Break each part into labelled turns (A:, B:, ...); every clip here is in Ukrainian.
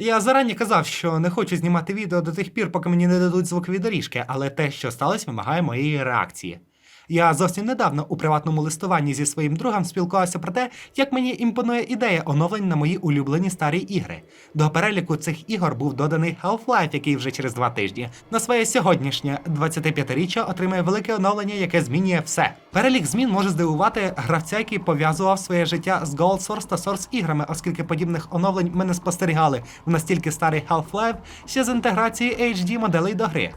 A: Я зарані казав, що не хочу знімати відео до тих пір, поки мені не дадуть звукові доріжки, але те, що сталося, вимагає моєї реакції. Я зовсім недавно у приватному листуванні зі своїм другом спілкувався про те, як мені імпонує ідея оновлень на мої улюблені старі ігри. До переліку цих ігор був доданий Half-Life, який вже через два тижні на своє сьогоднішнє 25-річчя отримає велике оновлення, яке змінює все. Перелік змін може здивувати гравця, який пов'язував своє життя з Gold Source та Source іграми, оскільки подібних оновлень ми не спостерігали в настільки старий Half-Life ще з інтеграції HD моделей до гри.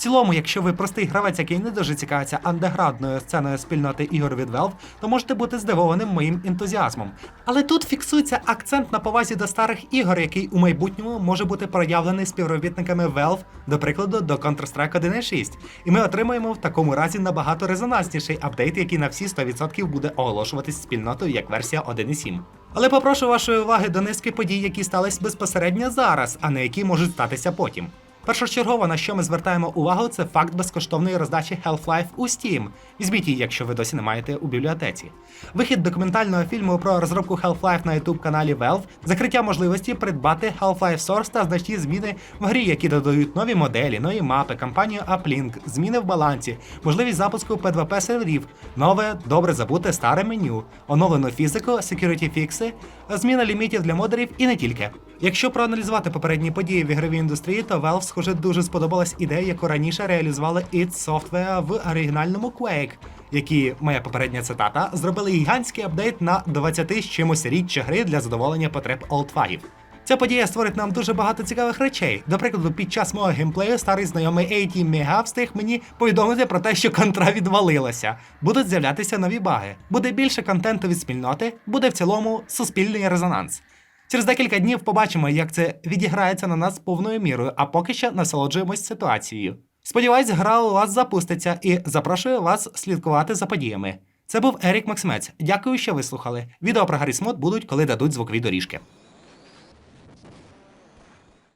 A: Цілому, якщо ви простий гравець, який не дуже цікавиться андеградною сценою спільноти ігор від Valve, то можете бути здивованим моїм ентузіазмом. Але тут фіксується акцент на повазі до старих ігор, який у майбутньому може бути проявлений співробітниками Valve, до прикладу, до Counter-Strike 1.6. І ми отримуємо в такому разі набагато резонансніший апдейт, який на всі 100% буде оголошуватись спільнотою як версія 1.7. Але попрошу вашої уваги до низки подій, які стались безпосередньо зараз, а не які можуть статися потім. Першочергово, на що ми звертаємо увагу, це факт безкоштовної роздачі Half-Life у Steam. Візьміть її, якщо ви досі не маєте у бібліотеці. Вихід документального фільму про розробку Half-Life на youtube каналі Valve, закриття можливості придбати Half-Life Source та значні зміни в грі, які додають нові моделі, нові мапи, кампанію Uplink, зміни в балансі, можливість запуску P2P серверів, нове, добре забуте старе меню, оновлену фізику, security фікси, зміна лімітів для модерів і не тільки. Якщо проаналізувати попередні події в ігровій індустрії, то Valve, схоже, дуже сподобалась ідея, яку раніше реалізували id Software в оригінальному Quake, які, моя попередня цитата, зробили гігантський апдейт на 20 з чимось річчя гри для задоволення потреб олдфагів. Ця подія створить нам дуже багато цікавих речей. До прикладу, під час мого геймплею старий знайомий AT Mega встиг мені повідомити про те, що контра відвалилася. Будуть з'являтися нові баги. Буде більше контенту від спільноти, буде в цілому суспільний резонанс. Через декілька днів побачимо, як це відіграється на нас повною мірою, а поки що насолоджуємось ситуацією. Сподіваюсь, гра у вас запуститься і запрошую вас слідкувати за подіями. Це був Ерік Максимець. Дякую, що вислухали. Відео про Гаррі Смот будуть, коли дадуть звукові доріжки.